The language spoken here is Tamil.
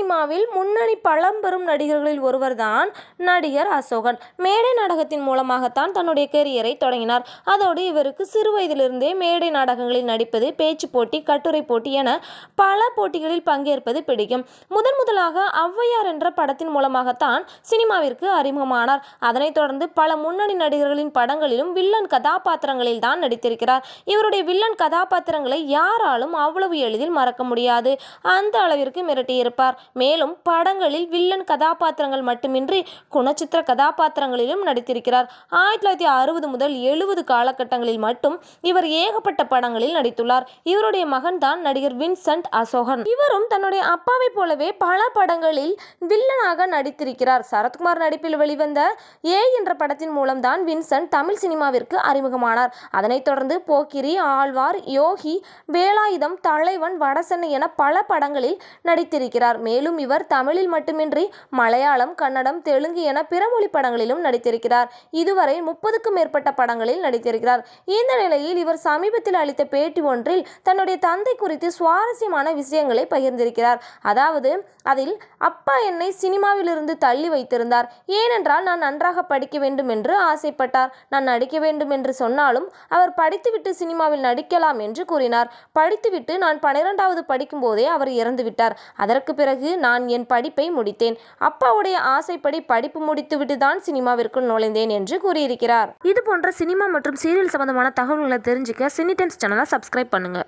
சினிமாவில் முன்னணி பழம்பெரும் நடிகர்களில் ஒருவர்தான் நடிகர் அசோகன். மேடை நாடகத்தின் மூலமாகத்தான் தன்னுடைய கெரியரை தொடங்கினார். அதோடு இவருக்கு சிறு வயதிலிருந்தே மேடை நாடகங்களில் நடிப்பது பேச்சு போட்டி கட்டுரை போட்டி என பல போட்டிகளில் பங்கேற்பது பிடிக்கும். முதன் முதலாக ஔவையார் என்ற படத்தின் மூலமாகத்தான் சினிமாவிற்கு அறிமுகமானார். அதனைத் தொடர்ந்து பல முன்னணி நடிகர்களின் படங்களிலும் வில்லன் கதாபாத்திரங்களில் தான் நடித்திருக்கிறார். இவருடைய வில்லன் கதாபாத்திரங்களை யாராலும் அவ்வளவு எளிதில் மறக்க முடியாது. அந்த அளவிற்கு மிரட்டியிருப்பார். மேலும் படங்களில் வில்லன் கதாபாத்திரங்கள் மட்டுமின்றி குணச்சித்திர கதாபாத்திரங்களிலும் நடித்திருக்கிறார். ஆயிரத்தி தொள்ளாயிரத்தி அறுபது முதல் எழுபது காலகட்டங்களில் மட்டும் இவர் ஏகப்பட்ட படங்களில் நடித்துள்ளார். இவருடைய மகன் தான் நடிகர் வின்சென்ட் அசோகன். இவரும் தன்னுடைய அப்பாவை போலவே பல படங்களில் வில்லனாக நடித்திருக்கிறார். சரத்குமார் நடிப்பில் வெளிவந்த ஏ என்ற படத்தின் மூலம்தான் வின்சென்ட் தமிழ் சினிமாவிற்கு அறிமுகமானார். அதனைத் தொடர்ந்து போக்கிரி ஆழ்வார் யோகி வேலாயுதம் தலைவன் வடசென்னை என பல படங்களில் நடித்திருக்கிறார். மேலும் இவர் தமிழில் மட்டுமின்றி மலையாளம் கன்னடம் தெலுங்கு என பிற மொழி படங்களிலும் நடித்திருக்கிறார். இதுவரை முப்பதுக்கும் மேற்பட்ட படங்களில் நடித்திருக்கிறார். இந்த நிலையில் இவர் சமீபத்தில் அளித்த பேட்டி ஒன்றில் தன்னுடைய தந்தை குறித்து சுவாரஸ்யமான விஷயங்களை பகிர்ந்திருக்கிறார். அதாவது அதில் அப்பா என்னை சினிமாவிலிருந்து தள்ளி வைத்திருந்தார். ஏனென்றால் நான் நன்றாக படிக்க வேண்டும் என்று ஆசைப்பட்டார். நான் நடிக்க வேண்டும் என்று சொன்னாலும் அவர் படித்துவிட்டு சினிமாவில் நடிக்கலாம் என்று கூறினார். படித்துவிட்டு நான் பன்னிரெண்டாவது படிக்கும்போதே அவர் இறந்துவிட்டார். அதற்கு பிறகு நான் என் படிப்பை முடித்தேன். அப்பாவுடைய ஆசைப்படி படிப்பு முடித்துவிட்டு தான் சினிமாவிற்குள் நுழைந்தேன் என்று கூறியிருக்கிறார். இது போன்ற சினிமா மற்றும் சீரியல் சம்பந்தமான தகவல்களை தெரிஞ்சுக்க சினி டென்ஸ் சேனலை சப்ஸ்கிரைப் பண்ணுங்க.